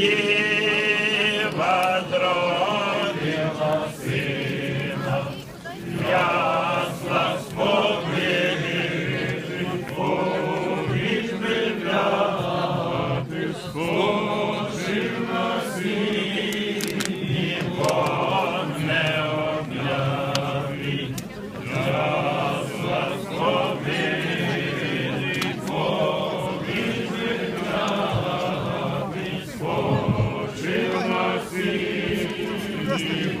Діва зродила сина, ясла спокій, повічне ляти, спочив на світі, на